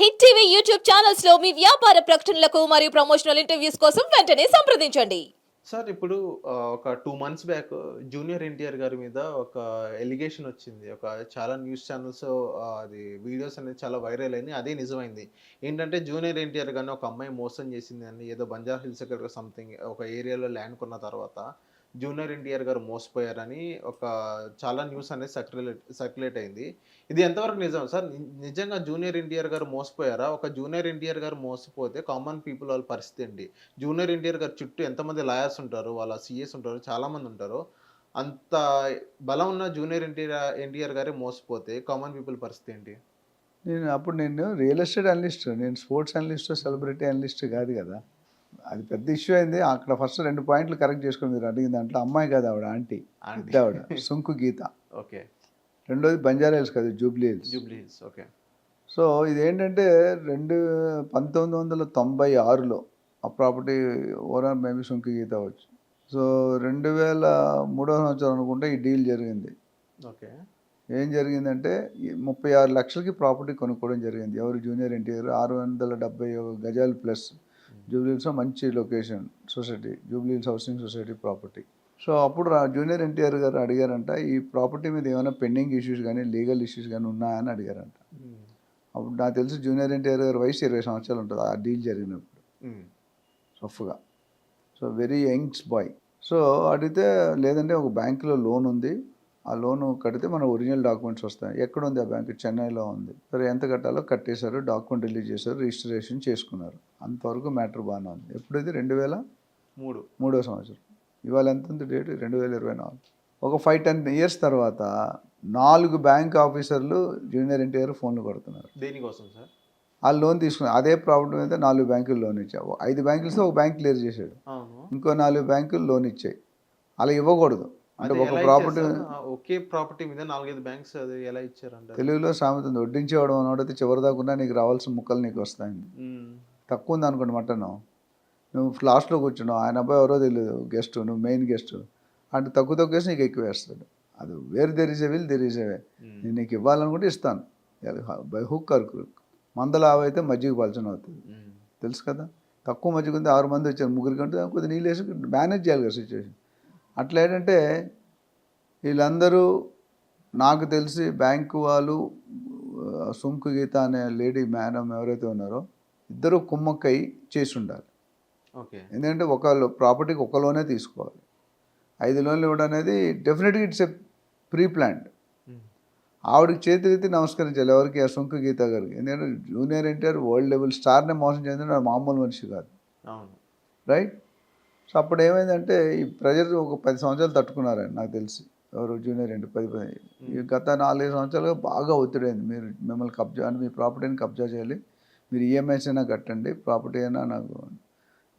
Hit TV YouTube ఛానల్స్లో మీ వ్యాపార ప్రకటనలకు మరియు ప్రమోషనల్ ఇంటర్వ్యూస్ కోసం వెంటనే సంప్రదించండి. సార్ ఇప్పుడు ఒక two months back junior NTR గారి మీద ఒక ఎలిగేషన్ వచ్చింది. ఒక చాలా న్యూస్ ఛానల్స్ అది వీడియోస్ అనేది చాలా వైరల్ అయింది అదే నిజమైంది. ఏంటంటే జూనియర్ ఎన్టీఆర్ గారిని ఒక అమ్మాయి మోసం చేసింది అని ఏదో బంజారా హిల్స్ దగ్గర సంథింగ్ ఒక ఏరియాలో ల్యాండ్ కొన్న తర్వాత జూనియర్ ఎన్టీఆర్ గారు మోసపోయారని ఒక చాలా న్యూస్ అనేది సర్క్యులేట్ సర్క్యులేట్ అయింది. ఇది ఎంతవరకు నిజం? సార్ నిజంగా జూనియర్ ఎన్టీఆర్ గారు మోసపోయారా? ఒక జూనియర్ ఎన్టీఆర్ గారు మోసపోతే కామన్ పీపుల్ వాళ్ళ పరిస్థితి ఏంటి? జూనియర్ ఎన్టీఆర్ గారు చుట్టూ ఎంతమంది లాయర్స్ ఉంటారు? వాళ్ళ సీఎస్ ఉంటారు? చాలామంది ఉంటారు. అంత బలం ఉన్న జూనియర్ ఎన్టీఆర్ ఎన్టీఆర్ గారే మోసపోతే కామన్ పీపుల్ పరిస్థితి ఏంటి? నేను అప్పుడు నేను రియల్ ఎస్టేట్ అనలిస్ట్ నేను స్పోర్ట్స్ అనలిస్ట్ సెలబ్రిటీ అనలిస్ట్ కాదు కదా. అది పెద్ద ఇష్యూ అయింది. అక్కడ ఫస్ట్ రెండు పాయింట్లు కరెక్ట్ చేసుకుని మీరు అడిగిన దాంట్లో అమ్మాయి కాదు ఆవిడ ఆంటీ ఆంటీ. ఆవిడ సుంకు గీత. ఓకే. రెండోది బంజారా హిల్స్ కాదు జూబ్లీ హిల్స్. జూబ్లీ హిల్స్ ఓకే. సో ఇదేంటంటే రెండు పంతొమ్మిది వందల తొంభై ఆరులో ఆ property owner maybe Sunku Geetha వచ్చు సో రెండు వేల మూడో సంవత్సరం అనుకుంటే ఈ డీల్ జరిగింది. ఓకే. ఏం జరిగిందంటే ముప్పై ఆరు లక్షలకి ప్రాపర్టీ కొనుక్కోవడం జరిగింది. ఎవరు జూనియర్ ఎన్టీఆర్ ఆరు వందల డెబ్బై గజాలు ప్లస్ జూబ్లీహిల్స్లో మంచి location society Jubilee Hills housing society property. So అప్పుడు జూనియర్ ఎన్టీఆర్ గారు అడిగారంట ఈ ప్రాపర్టీ మీద ఏమైనా పెండింగ్ ఇష్యూస్ కానీ లీగల్ ఇష్యూస్ కానీ ఉన్నాయని అడిగారంట. అప్పుడు నాకు తెలిసి జూనియర్ ఎన్టీఆర్ గారి వయసు ఇరవై సంవత్సరాలు ఉంటుంది ఆ డీల్ జరిగినప్పుడు. రఫ్గా so very youngs boy. So అడిగితే లేదంటే ఒక బ్యాంకులో లోన్ ఉంది ఆ లోన్ కడితే మన ఒరిజినల్ డాక్యుమెంట్స్ వస్తాయి. ఎక్కడ ఉంది ఆ బ్యాంక్? చెన్నైలో ఉంది. సరే ఎంత కట్టాలో కట్టేశారు డాక్యుమెంట్ రిలీజ్ చేశారు రిజిస్ట్రేషన్ చేసుకున్నారు. అంతవరకు మ్యాటర్ బాగానే ఉంది. ఎప్పుడైతే రెండు వేల మూడు. మూడో సంవత్సరం. ఇవాళ ఎంత ఉంది డేట్? రెండు వేల ఇరవై నాలుగు. ఒక ఫైవ్ టెన్ ఇయర్స్ తర్వాత నాలుగు బ్యాంక్ ఆఫీసర్లు జూనియర్ ఎన్టీఆర్ ఫోన్లు కొడుతున్నారు. దేనికోసం సార్? ఆ లోన్ తీసుకున్నారు అదే ప్రాబ్లం మీద నాలుగు బ్యాంకులు లోన్ ఇచ్చావు ఐదు బ్యాంకులతో ఒక బ్యాంక్ క్లియర్ చేశాడు. ఇంకో నాలుగు బ్యాంకులు లోన్ ఇచ్చాయి. అలా ఇవ్వకూడదు. అంటే ఒక ప్రాపర్టీ ఒకే ప్రాపర్టీ మీద నాలుగైదు బ్యాంక్స్ అది ఎలా ఇచ్చారంట తెలుగులో సామెత ఉంది వడ్డించేవాడు అనోడైతే చివరి దాకుండా నీకు రావాల్సిన ముక్కలు నీకు వస్తాయి తక్కువ ఉంది అనుకోండి మటన్. నువ్వు లాస్ట్లో కూర్చున్నావు ఆయన అబ్బాయి ఎవరో తెలియదు గెస్ట్ నువ్వు మెయిన్ గెస్ట్. అంటే తక్కువ తక్కువ వేసి నీకు ఎక్కువ వేస్తాడు. అది వేరు తెరిసే విల్ తెరిసేవే నేను నీకు ఇవ్వాలనుకుంటే ఇస్తాను. By hook crook. మందల ఆవు అయితే మజ్జిగ పలచన అవుతుంది. తెలుసు కదా? తక్కువ మజ్జిగ ఉంది ఆరు మంది వచ్చారు ముగ్గురికి అంటే కొద్దిగా నీళ్ళు వేసి మేనేజ్ చేయాలి కదా సిచ్యువేషన్ అట్లా ఏంటంటే వీళ్ళందరూ నాకు తెలిసి బ్యాంకు వాళ్ళు సుంకు గీత అనే లేడీ మేడం ఎవరైతే ఉన్నారో ఇద్దరు కుమ్మక్కై చేసి ఉండాలి ఓకే. ఎందుకంటే ఒక ప్రాపర్టీకి ఒక లోనే తీసుకోవాలి. ఐదు లోన్లు ఇవ్వడం అనేది డెఫినెట్గా ఇట్స్ ఎ ప్రీ ప్లాన్డ్ ఆవిడకి చేతులెత్తి నమస్కరించాలి ఎవరికి? ఆ సుంకు గీత గారికి. ఎందుకంటే జూనియర్ ఎన్టీఆర్ వరల్డ్ లెవెల్ స్టార్నే మోసం చెందిన మామూలు మనిషి కాదు. రైట్? సో అప్పుడు ఏమైందంటే ఈ ప్రజలు ఒక పది సంవత్సరాలు తట్టుకున్నారండి నాకు తెలిసి. ఎవరు జూనియర్ ఏంటి? పది పది ఈ గత నాలుగైదు సంవత్సరాలుగా బాగా ఒత్తిడైంది. మీరు మిమ్మల్ని కబ్జా మీ ప్రాపర్టీని కబ్జా చేయాలి. మీరు ఈఎంఐస్ అయినా కట్టండి. ప్రాపర్టీ అయినా నాకు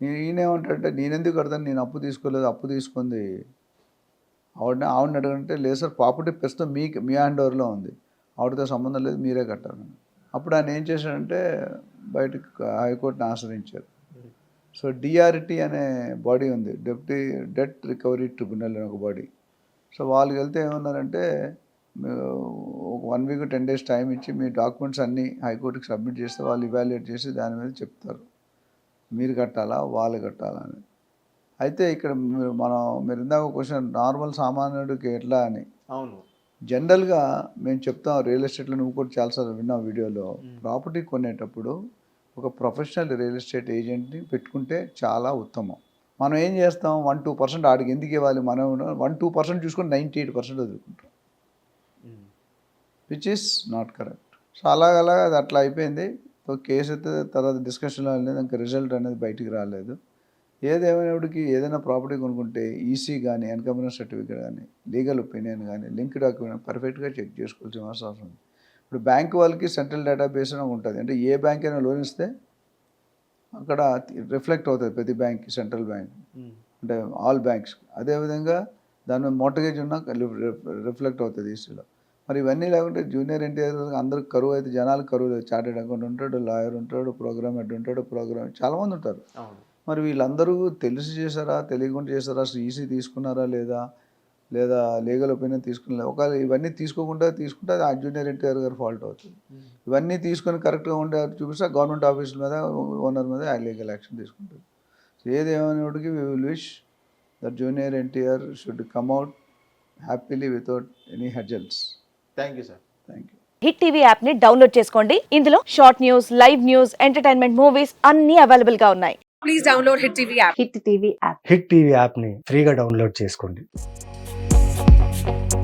నేను ఈయనేమంటాడంటే నేను ఎందుకు కడతాను? నేను అప్పు తీసుకోలేదు. అప్పు తీసుకుంది. ఆవిడని ఆవిడని అడగంటే లేదు సార్ ప్రాపర్టీ ప్రస్తుతం మీ మీ హ్యాండ్ ఓవర్లో ఉంది. ఆవిడతో సంబంధం లేదు. మీరే కట్టాలని. అప్పుడు ఆయన ఏం చేశాడంటే బయటకు హైకోర్టుని ఆశ్రయించారు. సో డిఆర్టీ అనే బాడీ ఉంది. డెప్యూటీ డెట్ రికవరీ ట్రిబ్యునల్ అనే ఒక బాడీ. సో వాళ్ళకి వెళ్తే ఏమన్నారంటే one week ten days time ఇచ్చి మీ డాక్యుమెంట్స్ అన్నీ హైకోర్టుకి సబ్మిట్ చేస్తే వాళ్ళు ఇవాల్యుయేట్ చేసి దాని మీద చెప్తారు. మీరు కట్టాలా? వాళ్ళు కట్టాలా? అని. అయితే ఇక్కడ మీరు మనం మీరు ఇందాక క్వశ్చన్ నార్మల్ సామాన్యుడికి ఎట్లా అని. అవును. జనరల్గా మేము చెప్తాం రియల్ ఎస్టేట్లో నువ్వు కూడా చాలాసార్లు విన్నావు వీడియోలో. ప్రాపర్టీ కొనేటప్పుడు ఒక ప్రొఫెషనల్ రియల్ ఎస్టేట్ ఏజెంట్ని పెట్టుకుంటే చాలా ఉత్తమం. మనం ఏం చేస్తాం? వన్ టూ పర్సెంట్ ఆడికి ఎందుకు ఇవ్వాలి? మనం వన్ టూ పర్సెంట్ చూసుకొని ninety eight percent వదులుకుంటాం. Which is not correct so అలాగ అలాగా అది అట్లా అయిపోయింది. కేసు అయితే తర్వాత డిస్కషన్లో వెళ్ళలేదు ఇంకా రిజల్ట్ అనేది బయటికి రాలేదు. ఏదేమైనప్పటికీ ఏదైనా ప్రాపర్టీ కొనుక్కుంటే ఈసీ కానీ ఎన్కమినెన్స్ సర్టిఫికేట్ కానీ లీగల్ ఒపీనియన్ కానీ లింక్ డాక్యుమెంట్ పర్ఫెక్ట్గా చెక్ చేసుకోవాల్సిన అవసరం ఉంది. ఇప్పుడు బ్యాంక్ వాళ్ళకి సెంట్రల్ డేటాబేస్ అని ఉంటుంది. అంటే ఏ బ్యాంక్ అయినా లోన్ ఇస్తే అక్కడ రిఫ్లెక్ట్ అవుతుంది ప్రతి బ్యాంక్ సెంట్రల్ బ్యాంక్. అంటే ఆల్ బ్యాంక్స్. అదేవిధంగా దాని మీద మోటగేజ్ ఉన్న రిఫ్లెక్ట్ అవుతుంది ఈసీలో మరి ఇవన్నీ లేకుంటే జూనియర్ ఎన్టీఆర్ అందరికి కరువు అయితే జనాలకు కరువు లేదు. చార్టెడ్ అకౌంట్ ఉంటాడు లాయర్ ఉంటాడు ప్రోగ్రామ్ హెడ్ ఉంటాడు ప్రోగ్రామ్ చాలామంది ఉంటారు. మరి వీళ్ళందరూ తెలిసి చేశారా తెలియకుండా చేశారా అసలు ఈసీ తీసుకున్నారా లేదా లేదా లీగల్ ఒపీనియన్ తీసుకుని ఒకవేళ ఇవన్నీ తీసుకోకుండా తీసుకుంటే అది ఆ జూనియర్ ఎన్టీఆర్ గారి ఫాల్ట్ అవుతుంది. ఇవన్నీ తీసుకొని కరెక్ట్గా ఉండే చూపిస్తే గవర్నమెంట్ ఆఫీసుల మీద ఓనర్ మీద ఆ లీగల్ యాక్షన్ తీసుకుంటుంది. సో ఏది ఏమైనప్పటికీ we will wish that junior NTR should come out happily without any hurdles thank you sir thank you hit TV యాప్ని డౌన్లోడ్ చేసుకోండి. ఇందులో short news live news entertainment movies అన్ని అవైలబుల్గా ఉన్నాయి. Please download Hit TV app. Hit TV app hit TV యాప్ని ఫ్రీగా download చేసుకోండి. Thank you